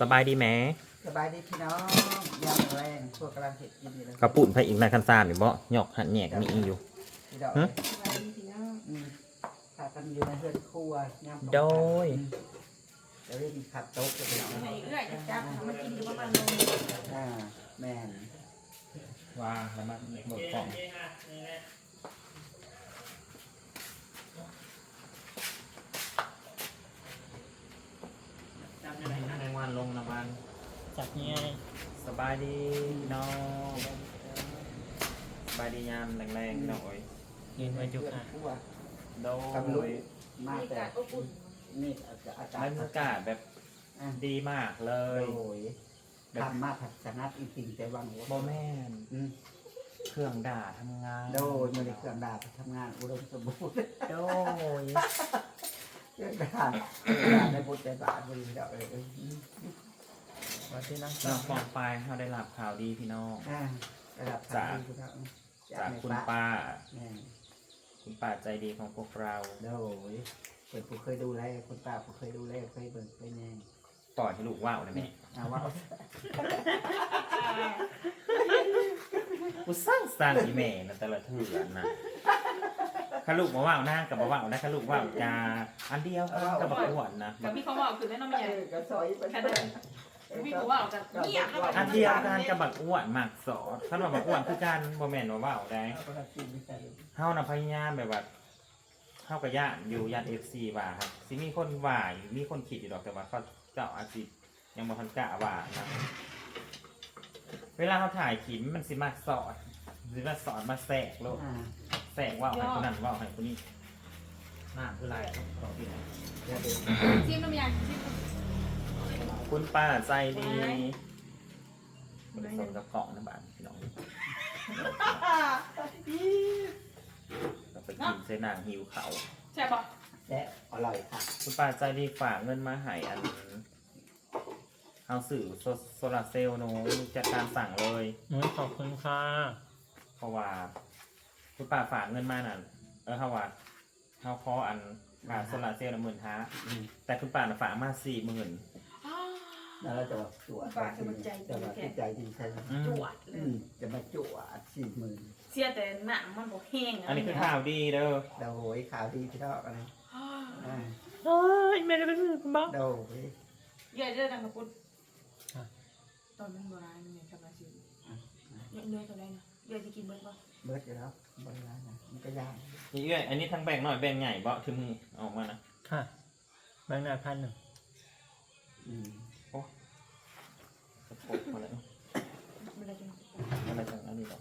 สบายดีไหมสบายดีพี่น้องยามแรงพวกกำลังเห็ดกินอยู่เลยกระปุ่นไผอีกนายคันซานหรือบ่หยอกหันแหยกมีอีกอยู่ พี่ดอกฮะ อืมพากันอยู่ในเฮือนครัวยามโดยเดี๋ยวเรื่องขัดโต๊ะกันพี่น้องไหนเอื้อยจะจับมากินอยู่ประมาณนมอ่าแม่นว่าแล้วมาเบิกกล่องในวันลงนะมัน จับง่ายสบายดีพี่น้องสบายดียามแรงๆหน่อยยืนไว้จุกอะครัวโดกับลูกยมามีแต่การอบอุ่นนี่อาจารย์อาจารบรย์รยากาศแบบอะดีมากเลโดยยทำมาผัดสนัดอีกสิ่งแต่วังหัวโบแมนอืมเครื่องด่าทำงานโดยมันในเครื่องดาบทำงานอุดมสมบูรณ์โดยเครื่องดาบเครื่องดาบในบุตรใจบาทบริดอกเลยอื มมาที่นั่งน้องฟองไปเขาได้รับข่าวดีพี่น้อง อ่าระดับจากทงที่ครับจากคุณป้า แม่นคุณป้าใจดีของพวกเรา โดยเปิดผู้เคยดูแลคุณป้าผู้เคยดูแลเคยเบิ่งเคยแน่ปล่อยให้ลูกว่าวนะแม่เอาว่ากูสร้างสร้างอีเมลนะแต่ละเถื่อนนะข้าลูกมาว่าวหน้ากับมาว่าวนะข้าลูกว่าวจะอันเดียวกับบักอ้วนนะกับพี่เขาบอกคือแม่น้องเอเมียอกระซอยไป แค่เดิน พี่เขาบอกกันเงียแล้วอันเดียวกันกับบักอ้วนหมักสอดท่านว่าบักอ้วนคือการโมเมนว่าว่าได้เอาไปกินไม่ใช่เฮานะพยายามแบบว่าเฮากับญาติอยู่ญาติเอฟซีว่าครับสิมีคนว่าอยู่มีคนคิดอยู่ดอกแต่ว่าเขาเจ้าอาจิตยังบ่ทันกะว่านะเวลาเขาถ่ายขิมมันสิมาสอดสิมาสอดมาแสกโลกอ่าแสงว่าให้คนนั้นว่าให้คนนี้น่าคืออะไรต่อที่ไหนเดี๋ยวเดี๋ยวชิมน้ำยาชิม คุณป้าใจดีบริสุทธิ์กับเกาะนะบ้านพี่น้องเราไปกินเสนางหิวเขาใช่ปะแซ่บอร่อยค่ะ คุณป้าใจดีฝากเงินมาให้อันเอาสื่อโซโซลาร์เซลล์หนูจัดการสั่งเลยนุ้ยขอบคุณค่ะ เพราะว่า คุณป้าฝากเงินมาน่ะ เออเขาว่าเขาขออันค่าโซลาร์เซลล์ละหมื่นห้าอืมแต่คุณป้าน่ะฝากมาสี่หมื่น แล้วเราจะว่าจวดจะว่าใจดีใช่ไหมจวดเลอืยมจะมาจวดสี่หมื่นเสียแต่หนังมันบอกแห้งอันนี้คือข่าวดีเด้อเราโหยข่าวดีพี่ดอกอะไรอ่าโอ้ยไม่ได้เป็นมือคุณบ้าโดยเยอะเยอะดังกับปุ้นตอนมันโบราณเนี่ยทำมาชิมเยอะเลยตัวได้นะเยอะจะกินเบิร์ดปะเบิดอยู่แล้วบริการนะมันก็ยากนี่เอ้ยอันนี้ทั้งแบ่งหน่อยแบ่งใหญ่เบาถึงออกมานะค่ะแบงค์หน้าพันหนึ่งอืมกระโปงมาแล้วไม่ได้จังอะไรจังอันนี้หรอก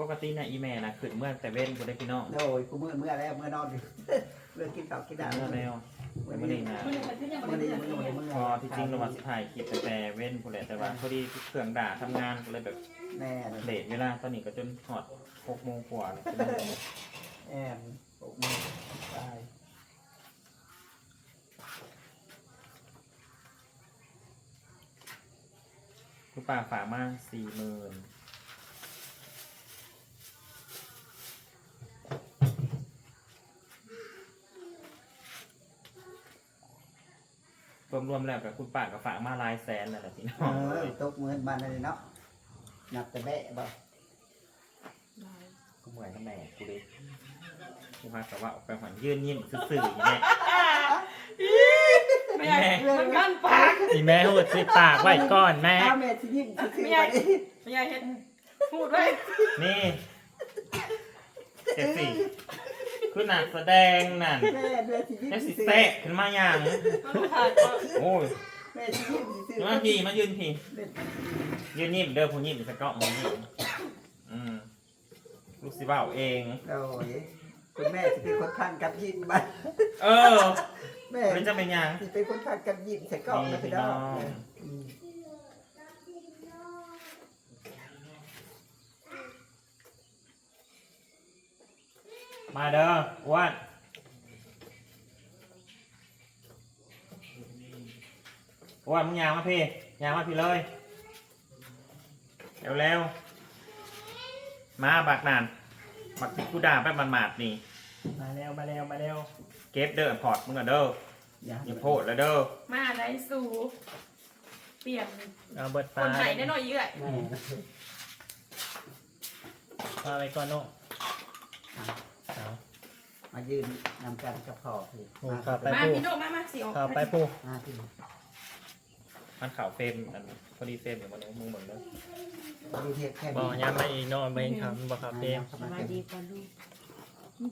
ปกตินะอีเมลนะขึ้นเมื่อแต่เว้นกูได้พี่น้องโดยกูเมื่อเมื่อแล้วเมื่อนอนอยู่เรื่องกินข้าวกินเมื่น้ำอแล้วแต่ไม่ได้นะมันเป็นที่ยังเมื่อไม่นี้ได้ยังไม่ได้เมื่อพอที่จริงเรามาสิถ่ายคลิปแต่แต่เว้นกูแหละแต่ว่าพอดีเครื่องด่าทำงานก็เลยแบบแม่เลยเลทเวลาตอนนี้ก็จนหอดหกโมงกว่าเลยแอนปกมือตาย คุณป่าฝากมาสี่หมื่นรวมๆแล้วกับคุณป่ากับฝากมาหลายแสนนั่นแหละพี่น้เอองอตกมือบ้านเลยเนาะนับแต่แบะบ่กูเหมือนกับแม่กูเลยกูมาแต่ว่าออกไปหันยื่นยิ้มซื่อๆอย่างเงี้ยไม่ได้มันกั้นปากอีแม่หูดสิปากไว้ก่อนแม่อ้าวแม่ที่ยิ้มคือคือวันนี้ไม่ได้เห็นพูดไว้นี่เจ็ดสี่คือหนักแสดงนั่นแม่แม่ที่ยิ้มแค่สิซื่อเตะขึ้นมาอย่างมันขาดก็โอ้ยแม่ที่ยิ้มซื่อมาพี่มายืนพี่เล่นยืนนิ่มเด้อผู้นิ่มจะเกาะมึงนี่อืมลูกสิบ่าวเอง โอ้ยคุณแม่จะเป็นคนทานกับยิ้มบ้านเออ แม่มันจะเป็นหยังจะเป็นคนทานกับยิ้มใส่กล่องนะพี่น้องนี่พี่น้องอืมมาเด้ออ้วันอ้วันมึงยางมาพี่ยางมาพี่เลยเร็วๆมาบักนานมักติกูด่าไปมันหมาดๆนี่มาแล้วมาแล้วมาแล้ว เก็บเด้อพอร์ตมึงอะเด้ออย่าอย่าโพดแล้วเด้อมาได้สู่เปลี่ยนเอาเบิดคปลานไหนได้หน่อยเยอะแม่ปลาไปก่อนโน่เอามายืนนำกันกับพ่อพี่โอ้ครับไปมาพี่โดมามาสิออกเอาไปปูมาที่มันข่าวเฟรมอันพอดีเฟรมอย่างวันนี้มึงเหมือนเด้อดูเทปแค่บอนี้กย้ำมาอีกโน่ไม่เห็นคำบอกครับเต็มสบายดี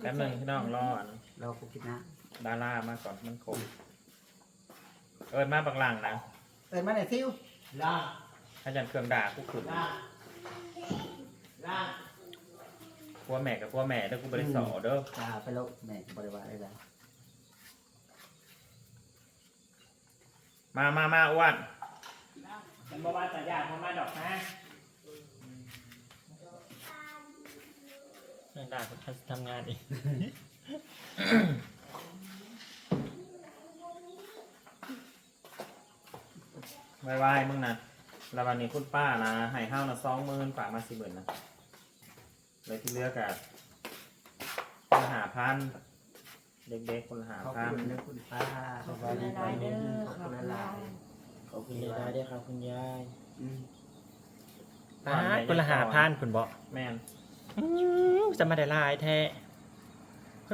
แป๊บหนึงพี่น้องรออัน เราคุกินนะดารามาก่อนมันคมเอิญมาบางหลังนะเอินมาไหนซิวล่าอาจารย์เครื่องด่ากูขึ้นล่าล่าพวแม่กับพวแม่เด้อกูบริสอเด้อลาไปแล้วแม่บริวารอะไรมามามาอ้วนมันบอกว่าสัญญาณมันมาดอกนะเรื่องด่าผมทำงานอีก ไวๆมึงนะแล้ววันนี้คุณป้านะให้ห้าวนะสองหมื่นฝากมาสี่หมื่นนะเลยที่เลือกอะคนหาพัน เด็กๆคนหาขอบพัน คุณนะคุณป้าขอบคุณหลายๆเด้อขอบขอบคุณคุณหหลาลายยขอบคุณคุณหยายลายได้ครับคุณยายอืมป้าคุณละหาพันคุณบอกแม่นอื้อจะมาได้ลายแท้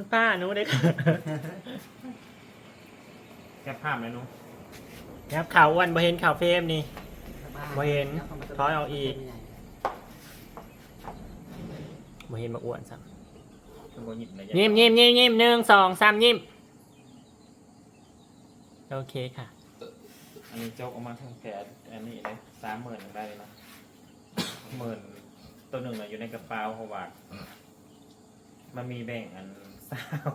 คุณป้าหนูได้แค่ภาพเลยหนุครับข่าวอ้วันบ่เห็นข่าวเฟรมนี่ บ่เห็นถอยออกอีก บ่เห็นมาอ้วนซ้เป็นโบหยิบเลยำยิ้มยิ้มยิ้มยิ้มหนึ่งสองสามยิ้มโอเคค่ะ อันนี้โจกออกมาทั้งแผลอันนี้เลยสามหมื่นได้เลยนะหมื่นตัวหนึ่งอะอยู่ในกระเป๋าเพราะว่ามันมีแบ่งอัน ซาว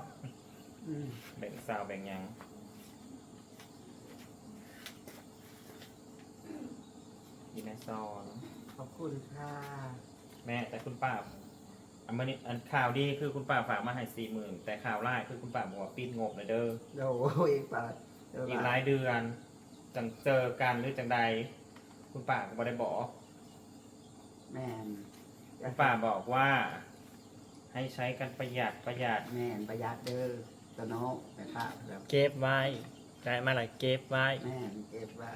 อืมแบ่งซาวแบ่งหยังอยีในซอเนอะขอบคุณค่ะแม่แต่คุณป้าอันนี้อันข่าวดีคือคุณป้าฝากมาให้สี่หมื่นแต่ข่าวร้ายคือคุณป้าบอกว่าปิดงบเลยเด้อโอ้ยเองป้าเดี๋ยวอีกหป้าลายเดือนจังเจอกันหรือจังใด คุณป้าก็บ่ได้บอก แม่นคุณป้าบอกว่า ให้ใช้กันประหยัดประหยัดแม่นประหยัดเด้อตะน้องแม่ป้าแบบเก็บไว้ได้มาหลายเก็บไว้ แม่นเก็บไว้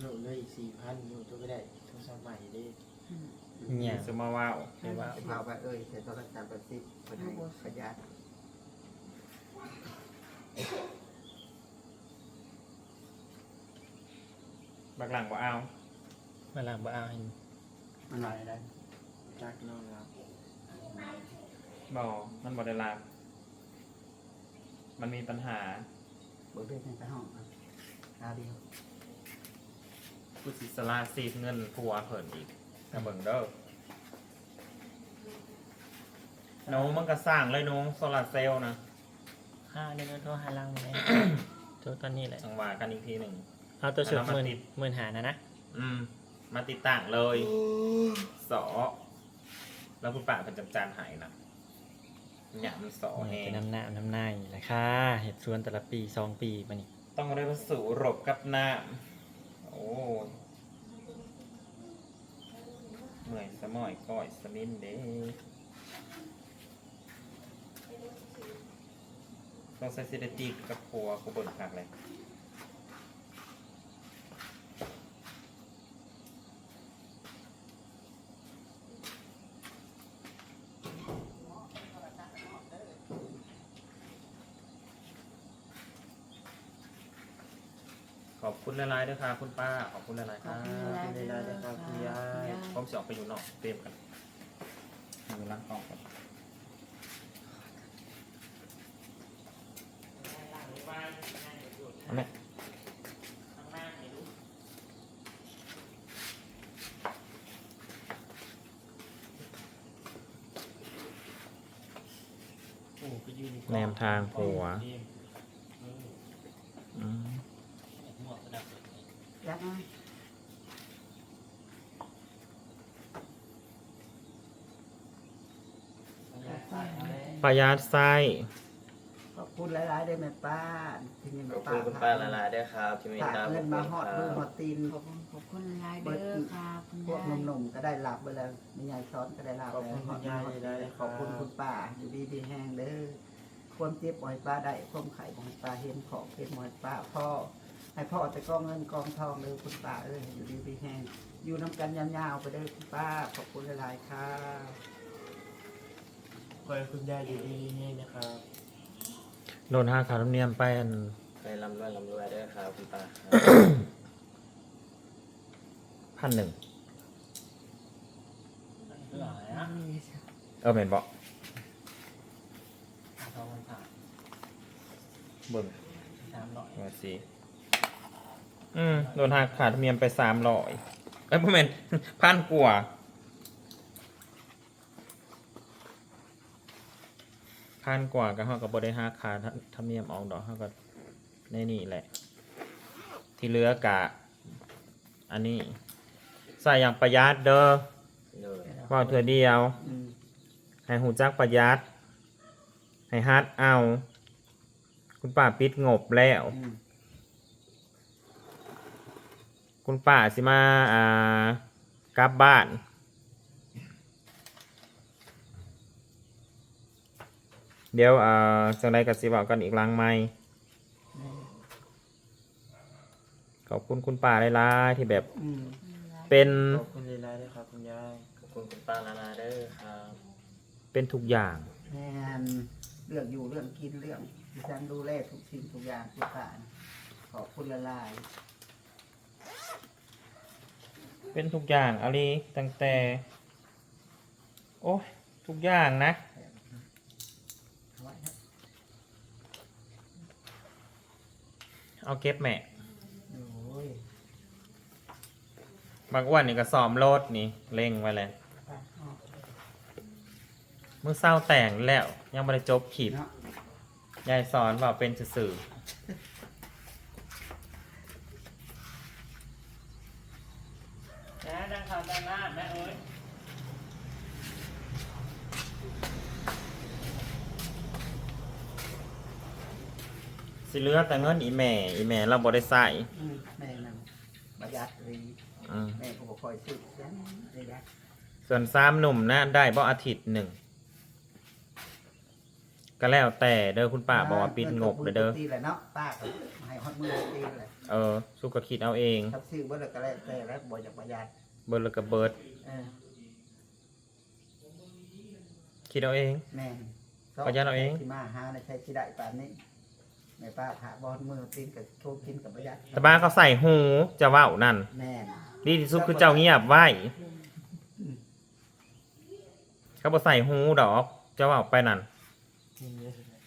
หนูเลยอีกสี่พันหนูจะไม่ได้โทรศัพท์ใหม่ดิเนี่ย สมาว่าวเก็บไว้จะพาไปเอ้ยแต่ต้องรักษาประสิทธิ์คนให้ประหยัดบักหลังบ่เอา มาหลังบ่เอาให้มันหน่อยได้จักนอนรับบ่มันบ่ได้รับมันมีปัญหาบทเรียนในห้องครับคราวเดียวผู้สิสลาซีดเงินผัวเพิ่นอีกกระเบิ่งเด้อหนูมันก็สร้างเลยหนูโซลาร์เซลล์นะห้าเดือนโทรหาลังเลยโทรตอนนี้แหละจังหวะกันอีกทีหนึ่งเอาตัวเสือเอามาหมื่นติดหมื่นหานะนะ อืม มาติดตั้งเลยสอ แล้วคุณป้าเป็นจำจานหายนะหยามันสอโอ้ยแห้เป็นงน้ำหน้าน้ำหน้าอยู่แหละค่ะเห็ดสวนแต่ละปีสองปีมานี่ต้องได้วัสดุรบกับน้ำโอ้ยเมื่อยสมอยก้อยสมินเด้ต้องใส่ซิเดตีกับครัวกูเบิ่งคักเลย อบคุณหลายๆด้วยค่ะคุณป้า ขอบคุณหลายๆครับคุณเวลาจะครับคุณยายผมจะออกไปอยู่นอกเตรียมกันอยู่ล้างกล่องกันเอาไหมแนมทางหัวอืม ยักษ์นะ ประหยัดไส้ขอบคุณหลายๆเด้อแม่ป้าที่นี่ขแม่อบป้าคุณคุณป้าละลายด้วยครับ ที่เมตฝากตาผเงินมมาฮอดคมือรับฮอดตีน ขอบคุณขอบคุณคุณหลายเด้อครับคุณพวกยายหนุ่มๆก็ได้หลับไปแล้วมียายซ้อนก็ได้หลับขอบแล้วคุณคุณยายได้เลยขอบคุณคุณป้าอยู่ดีดีแห้งเด้อความเจ็บบ่อยป้าได้ความไข่บ่อยป้าเห็นของเป็นบ่อยป้าพ่อให้พ่อแต่กองเงินกองทองเลยคุณป้าเอ้ยอยู่ดีดีแห้งอยู่น้ำกันยาวๆไปเด้อคุณป้าขอบคุณหลายๆค่ะ ขอให้คุณยายอยู่ดีนี่นะครับโดนห้าขาธรรมเนียมไปอันไปลำรวยลำรวยเด้อครับคุณตาพันหนึ่งหลายอะเออแม่นบ่ทองมันผ่าเบิ่งสามร้อยว่าสิอืมโดนหักขาดธรรมเนียมไป300เอ้ยบ่แม่นพันกว่า พันกว่าก็เฮาก็บ่ได้หักค่าธรรมเนียมออกดอกเฮาก็ในนี่แหละ ที่เหลือกะ อันนี้ใส่อย่างประหยัดเด้อเลยเว่าเถื่อเดียว อืมให้หูจักประหยัด ให้ฮัดเอา คุณป้าปิดงบแล้ว อืมคุณป้าสิมาอ่ากลับบ้าน เดี๋ยวอ่าจังไดกับสิบอกกันอีกหลังไหมค์ขอบคุณคุณป้าหลายๆที่แบบอืมเป็นขอบคุณลีลาด้วยครับคุณยายขอบคุณคุณป้าลาลาเด้อครับเป็นทุกอย่าง แม่นเรื่องอยู่เรื่องกินเรื่องดิฉันดูแลทุกสิ่งทุกอย่างทุกการขอบคุณละลายเป็นทุกอย่างเอาลีตั้งแต่ โอ้ยทุกอย่างนะ เอาไว้นะ เอาเก็บแม่โอ้ยบางอ้วันนี่ก็ซ้อมโลดนี่เร่งไว้เลยไปเอามือเศร้าแต่งแล้ว ยังไม่ได้จบขีบเนาะยายสอนว่าเป็นสื่อแม่ดังข่าวดังหน้าแม่เอ้ย สิเหลือแต่เงินอีแม่ อีแม่เราบ่ได้ใส่อืมแม่นำประหยัดรีอืมแม่ก็บอกคอยซื้อยังประหยัดส่วนสามหนุ่มนะได้บ่อาทิตย์หนึ่งก็แล้วแต่เด้อคุณป้าบอกว่าปิดงบเด้อเด้อ ตีแหละเนาะป้าก็ให้ฮอดมือตีเลยเออสุกก็คิดเอาเองถ้าซื้อเบิดแล้วก็แล้วแต่แล้วบ่อยากประหยัดเบิร์ดแล้วก็เบิร์ดเออคิดเอาเอง แม่นประหยัดเอาเอง ที่มาหาในใช้ที่ได้ป่านนี้ แม่ป้าถาบอลมือตีนกับโชว์กินกับประหยัดแต่บ้านเขาใส่หูจะเว้านั่นแม่นดีที่สุดคือเจ้าเงียบไว้เขาบ่ใส่หูดอกจะเว้าไปนั่นนี่เยอะสุดเลย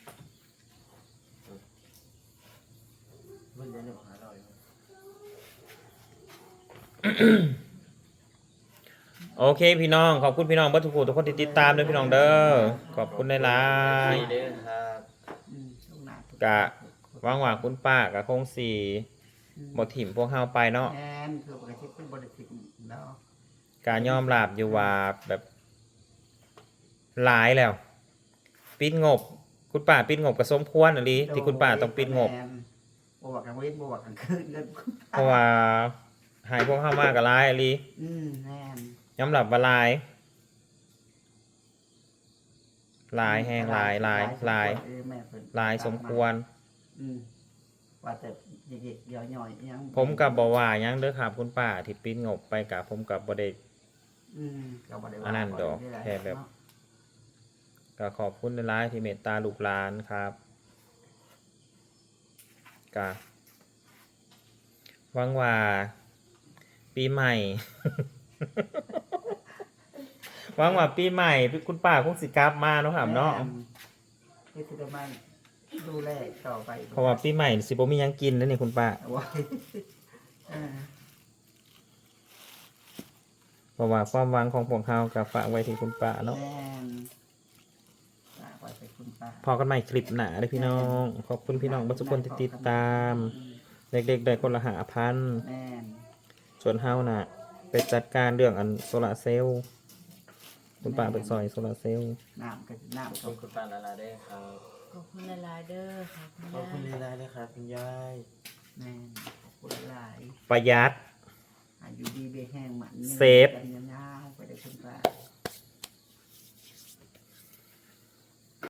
มันเดี๋ยวหนึ่งหาร้อยโอเค พี่น้องขอบคุณพี่น้องเบัทุกคนทุกคนที่ติดตามด้วยพี่น้องเด้อขอบคุณหลายเด้อครับ อืมช่วงหน้าทุๆกะห ว่างว่าคุณป้ากับคงสีอืมบถิ่มพวกเฮาไปเนาะแม่นคือปกติเป็นบริษัทแล้วการยอมรับอยู่ว่าแบบหลายแล้ว ปิดงบ คุณป้าปิดงบกับสมควรอะลีที่คุณป้าต้องปิดงบแม่นบวกกันเว้นบวกกันคืนเงินเพราะว่าหายพวกเฮามากกับลายอะลีอืมแม่นยอมรับว่าหลายหลายแหงหลายหลายหลายเออแม่เพิ่นหลายสมควร อืมว่าแต่เด็กๆย่อยๆยังผมกับบอกว่าหยังเด้อครับคุณป้าที่ปิดงบไปกับผมกับบ่ได้ อืมก็บ่ได้ว่าอันนั้นดอกบ่ไแค่แบบ เนาะก็ขอบคุณในร้ายๆที่เมตตาลูกหลานครับกะหวังว่าปีใหม่ หวังว่าปีใหม่พี่คุณป้าคงสิกลับมาเนาะครับเนาะ แม่เฮ็ดที่ได้มัน ดูแลต่อไปเพราะว่าปีใหม่สิบ่มีหยังกินแล้วนี่คุณป้าเอาไว้เออเพราะว่าความหวังของพวกเรากับฝากไว้ที่คุณป้าเนาะ แม่นฝากไว้ไปคุณป้า พอกันใหม่คลิปหน้าเด้อพี่น้อง ขอบคุณพี่น้องทุกคนที่ติดตาม เด็กๆได้คนละหาพัน แม่นส่วนเฮาน่ะ ไปจัดการเรื่องอันโซลาร์เซลล์คุณป้าไปซอยโซลาร์เซลล์ น้ำก็น้ำขอบคุณคุณป้าลาลาเด้อครับ ขอบคุณลลายเด้อค่ะคุณขอบคุณหลายๆเลยครับคุณยายแม่ขอบคุณหลายประหยัดอายุดีเบี้ยแห้งมันเซฟ